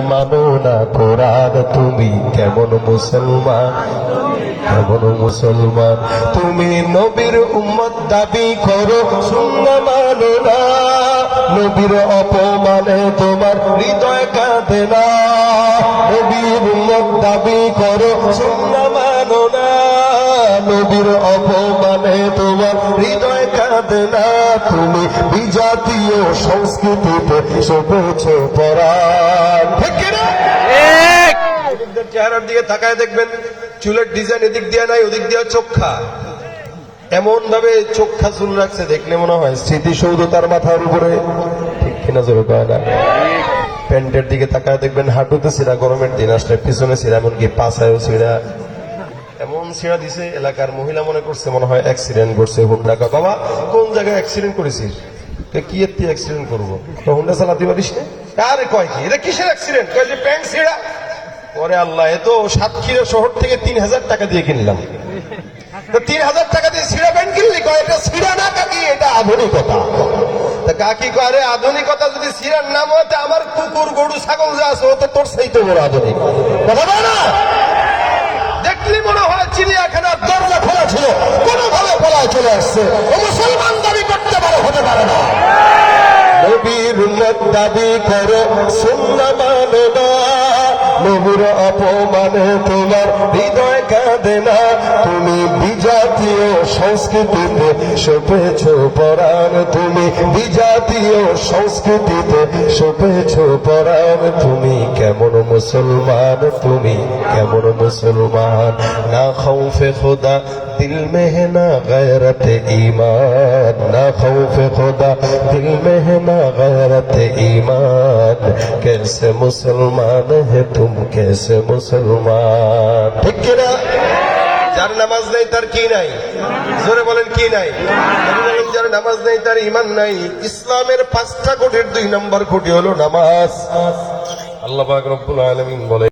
মানো না কোরআন, তুমি কেমন মুসলমান? কেমন মুসলমান? তুমি নবীর উম্মত দাবি করো, শূন্য মানো না। নবীর অপমানে তোমার হৃদয় কাঁদে না। নবীর উম্মত দাবি করো, শূন্য মানো না। নবীর অপমানে তোমার হৃদয় কাঁদে না। তুমি বিজাতীয় সংস্কৃতিতে সবেছ পরাণ। চেহারার দিকে তাকায় দেখবেন, চুলের ডিজাইন এদিক দিয়ে নাই, ওদিক দিয়ে চোখা। এমন ভাবে চোখা চুল রাখছে, দেখলে মনে হয় স্মৃতিসৌধ তার মাথার উপরে। ঠিক কিনা জোরে না? প্যান্টের দিকে তাকায় দেখবেন, হাঁটুতে ছিঁড়া গরমের দিন আসলে পিছনে ছিঁড়া এমনকি পাশায়ও ছিঁড়া এমন ছিঁড়া দিছে, এলাকার মহিলা মনে করছে, মনে হয় অ্যাক্সিডেন্ট করছে, হুন্ডা বাবা, কোন জায়গায় অ্যাক্সিডেন্ট করেছিস? কি এর অ্যাক্সিডেন্ট করব? তো হুন্ডা চালাতে পারিস না? আরে কয় কি? এটা কিসের অ্যাক্সিডেন্ট কয় যে প্যান্ট ছিঁড়া ওরে আল্লাহ, এ তো সাতক্ষীরা শহর থেকে তিন হাজার টাকা দিয়ে কিনলাম। তিন হাজার টাকা দিয়ে ছিঁড়া প্যান্ট কিনলি কয়? এটা ছিঁড়া না কাকি, এটা আধুনিকতা। কাকি কয়, আরে আধুনিকতা যদি ছিঁড়ার নাম হতে আমার কুকুর, গরু, ছাগল যা আছে তো তোর সেই তো বড় আধুনিক। কথা বল না? দেখলি মনে হয় চিড়িয়াখানার দরজা খোলা ছিল, কোনোভাবে পলায় চলে আসছে। ও মুসলমান দাবি করতে পারে, হতে পারে না। দাবি করে মানো নবীর অপমানে তোমার হৃদয় কাঁদে না। তুমি বিজাতীয় সংস্কৃতিতে সপেছ পরাণ। তুমি বিজাতীয় সংস্কৃতিতে সপেছ পরাণ। তুমি কেমন মুসলমান? তুমি কেমন মুসলমান না খৌফে খোদা দিল में है ना गैरत ईमान ना खौफ खुदा दिल में है ना गैरत ईमान कैसे मुसलमान है तुम कैसे मुसलमान ঠিক কিনা যার নামাজ নেই তার কি নাই জোরে বলেন কি নাই নবী বলেন, যার নামাজ নেই তার ইমান নাই ইসলামের পাঁচটা কোটির দুই নম্বর কোটি হলো নামাজ আল্লাহ পাক রব্বুল আলামিন বলে